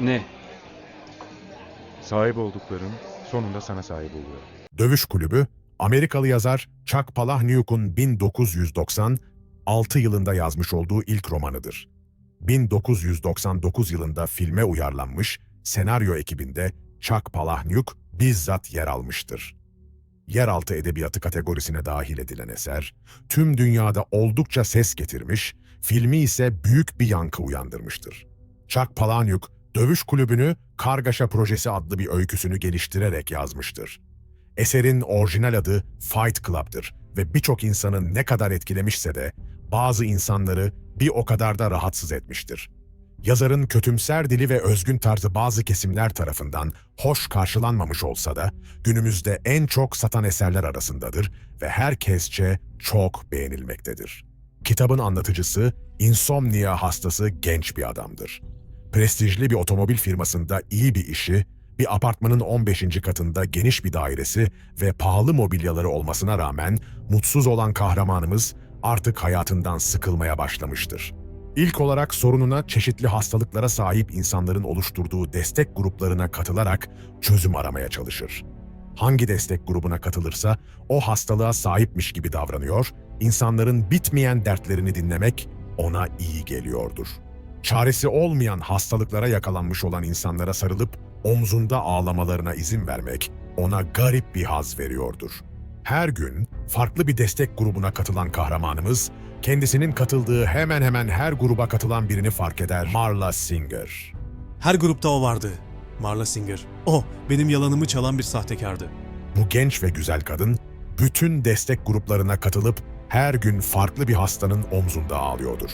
Ne? Sahip oldukların sonunda sana sahip oluyor. Dövüş Kulübü, Amerikalı yazar Chuck Palahniuk'un 1996 yılında yazmış olduğu ilk romanıdır. 1999 yılında filme uyarlanmış senaryo ekibinde Chuck Palahniuk bizzat yer almıştır. Yeraltı edebiyatı kategorisine dahil edilen eser, tüm dünyada oldukça ses getirmiş, filmi ise büyük bir yankı uyandırmıştır. Chuck Palahniuk, Dövüş Kulübü'nü Kargaşa Projesi adlı bir öyküsünü geliştirerek yazmıştır. Eserin orijinal adı Fight Club'dır ve birçok insanı ne kadar etkilemişse de bazı insanları bir o kadar da rahatsız etmiştir. Yazarın kötümser dili ve özgün tarzı bazı kesimler tarafından hoş karşılanmamış olsa da günümüzde en çok satan eserler arasındadır ve herkesçe çok beğenilmektedir. Kitabın anlatıcısı insomnia hastası genç bir adamdır. Prestijli bir otomobil firmasında iyi bir işi, bir apartmanın 15. katında geniş bir dairesi ve pahalı mobilyaları olmasına rağmen mutsuz olan kahramanımız artık hayatından sıkılmaya başlamıştır. İlk olarak sorununa çeşitli hastalıklara sahip insanların oluşturduğu destek gruplarına katılarak çözüm aramaya çalışır. Hangi destek grubuna katılırsa o hastalığa sahipmiş gibi davranıyor, insanların bitmeyen dertlerini dinlemek ona iyi geliyordur. Çaresi olmayan hastalıklara yakalanmış olan insanlara sarılıp omzunda ağlamalarına izin vermek ona garip bir haz veriyordur. Her gün farklı bir destek grubuna katılan kahramanımız, kendisinin katıldığı hemen hemen her gruba katılan birini fark eder. Marla Singer. Her grupta o vardı. Marla Singer. O, benim yalanımı çalan bir sahtekardı. Bu genç ve güzel kadın, bütün destek gruplarına katılıp her gün farklı bir hastanın omzunda ağlıyordur.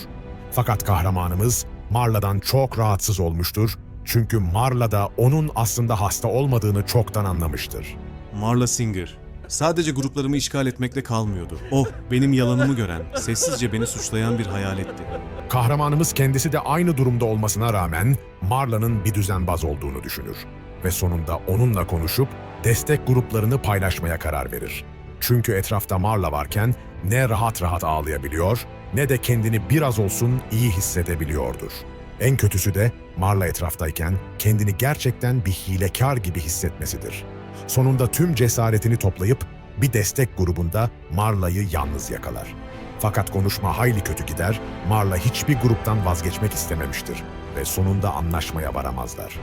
Fakat kahramanımız Marla'dan çok rahatsız olmuştur çünkü Marla da onun aslında hasta olmadığını çoktan anlamıştır. Marla Singer. Sadece gruplarımı işgal etmekle kalmıyordu. O, benim yalanımı gören, sessizce beni suçlayan bir hayaletti. Kahramanımız kendisi de aynı durumda olmasına rağmen Marla'nın bir düzenbaz olduğunu düşünür ve sonunda onunla konuşup destek gruplarını paylaşmaya karar verir. Çünkü etrafta Marla varken ne rahat rahat ağlayabiliyor ne de kendini biraz olsun iyi hissedebiliyordur. En kötüsü de Marla etraftayken kendini gerçekten bir hilekar gibi hissetmesidir. Sonunda tüm cesaretini toplayıp bir destek grubunda Marla'yı yalnız yakalar. Fakat konuşma hayli kötü gider, Marla hiçbir gruptan vazgeçmek istememiştir ve sonunda anlaşmaya varamazlar.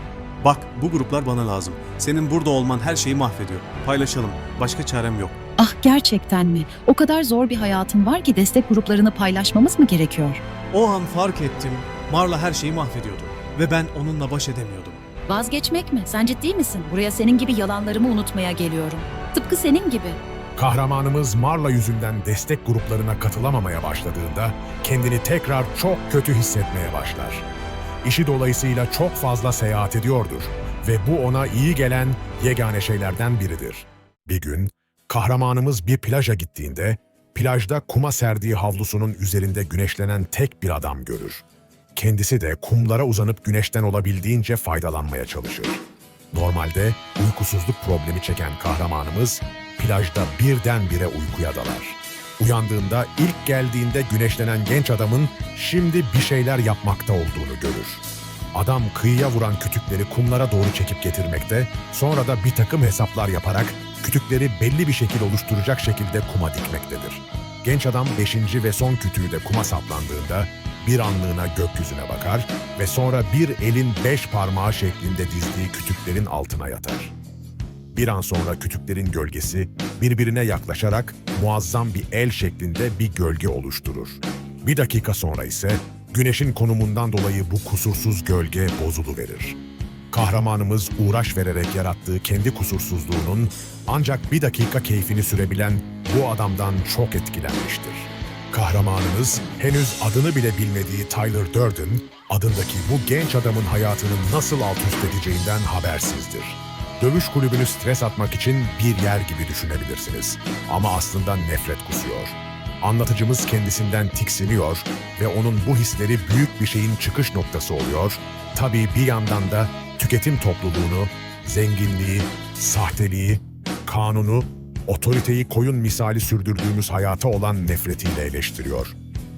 Bak, bu gruplar bana lazım. Senin burada olman her şeyi mahvediyor. Paylaşalım. Başka çarem yok. Ah gerçekten mi? O kadar zor bir hayatın var ki destek gruplarını paylaşmamız mı gerekiyor? O an fark ettim. Marla her şeyi mahvediyordu. Ve ben onunla baş edemiyordum. Vazgeçmek mi? Sen ciddi misin? Buraya senin gibi yalanlarımı unutmaya geliyorum. Tıpkı senin gibi. Kahramanımız Marla yüzünden destek gruplarına katılamamaya başladığında kendini tekrar çok kötü hissetmeye başlar. İşi dolayısıyla çok fazla seyahat ediyordur ve bu ona iyi gelen yegane şeylerden biridir. Bir gün kahramanımız bir plaja gittiğinde plajda kuma serdiği havlusunun üzerinde güneşlenen tek bir adam görür. Kendisi de kumlara uzanıp güneşten olabildiğince faydalanmaya çalışır. Normalde uykusuzluk problemi çeken kahramanımız plajda birdenbire uykuya dalar. Uyandığında ilk geldiğinde güneşlenen genç adamın şimdi bir şeyler yapmakta olduğunu görür. Adam kıyıya vuran kütükleri kumlara doğru çekip getirmekte, sonra da bir takım hesaplar yaparak kütükleri belli bir şekil oluşturacak şekilde kuma dikmektedir. Genç adam beşinci ve son kütüğü de kuma saplandığında bir anlığına gökyüzüne bakar ve sonra bir elin beş parmağı şeklinde dizdiği kütüklerin altına yatar. Bir an sonra kütüklerin gölgesi birbirine yaklaşarak muazzam bir el şeklinde bir gölge oluşturur. Bir dakika sonra ise güneşin konumundan dolayı bu kusursuz gölge bozuluverir. Kahramanımız uğraş vererek yarattığı kendi kusursuzluğunun ancak bir dakika keyfini sürebilen bu adamdan çok etkilenmiştir. Kahramanımız henüz adını bile bilmediği Tyler Durden adındaki bu genç adamın hayatını nasıl alt üst edeceğinden habersizdir. Dövüş kulübünü stres atmak için bir yer gibi düşünebilirsiniz. Ama aslında nefret kusuyor. Anlatıcımız kendisinden tiksiniyor ve onun bu hisleri büyük bir şeyin çıkış noktası oluyor. Tabii bir yandan da tüketim topluluğunu, zenginliği, sahteliği, kanunu, otoriteyi koyun misali sürdürdüğümüz hayata olan nefretiyle eleştiriyor.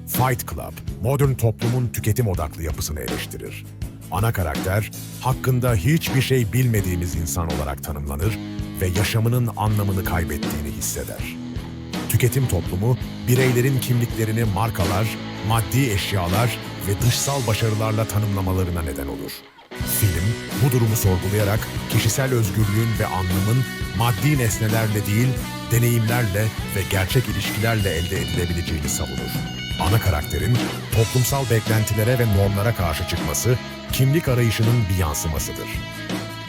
Fight Club, modern toplumun tüketim odaklı yapısını eleştirir. Ana karakter, hakkında hiçbir şey bilmediğimiz insan olarak tanımlanır ve yaşamının anlamını kaybettiğini hisseder. Tüketim toplumu, bireylerin kimliklerini markalar, maddi eşyalar ve dışsal başarılarla tanımlamalarına neden olur. Film, bu durumu sorgulayarak kişisel özgürlüğün ve anlamın maddi nesnelerle değil, deneyimlerle ve gerçek ilişkilerle elde edilebileceğini savunur. Ana karakterin toplumsal beklentilere ve normlara karşı çıkması, kimlik arayışının bir yansımasıdır.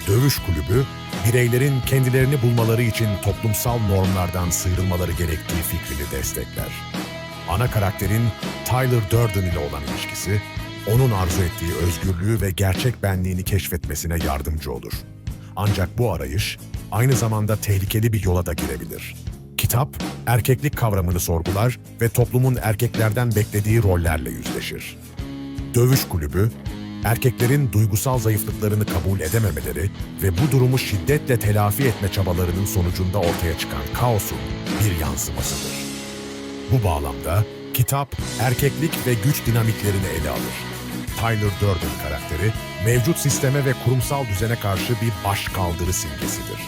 Dövüş kulübü, bireylerin kendilerini bulmaları için toplumsal normlardan sıyrılmaları gerektiği fikrini destekler. Ana karakterin Tyler Durden ile olan ilişkisi, onun arzu ettiği özgürlüğü ve gerçek benliğini keşfetmesine yardımcı olur. Ancak bu arayış aynı zamanda tehlikeli bir yola da girebilir. Kitap, erkeklik kavramını sorgular ve toplumun erkeklerden beklediği rollerle yüzleşir. Dövüş kulübü, erkeklerin duygusal zayıflıklarını kabul edememeleri ve bu durumu şiddetle telafi etme çabalarının sonucunda ortaya çıkan kaosun bir yansımasıdır. Bu bağlamda kitap erkeklik ve güç dinamiklerini ele alır. Tyler Durden karakteri mevcut sisteme ve kurumsal düzene karşı bir başkaldırı simgesidir.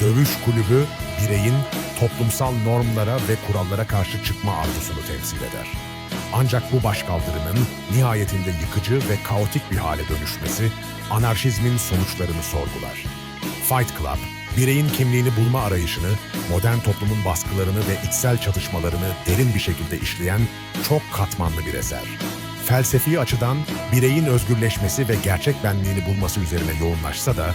Dövüş kulübü bireyin toplumsal normlara ve kurallara karşı çıkma arzusunu temsil eder. Ancak bu başkaldırının nihayetinde yıkıcı ve kaotik bir hale dönüşmesi anarşizmin sonuçlarını sorgular. Fight Club, bireyin kimliğini bulma arayışını, modern toplumun baskılarını ve içsel çatışmalarını derin bir şekilde işleyen çok katmanlı bir eser. Felsefi açıdan bireyin özgürleşmesi ve gerçek benliğini bulması üzerine yoğunlaşsa da,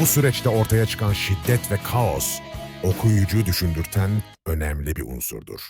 bu süreçte ortaya çıkan şiddet ve kaos, okuyucuyu düşündürten önemli bir unsurdur.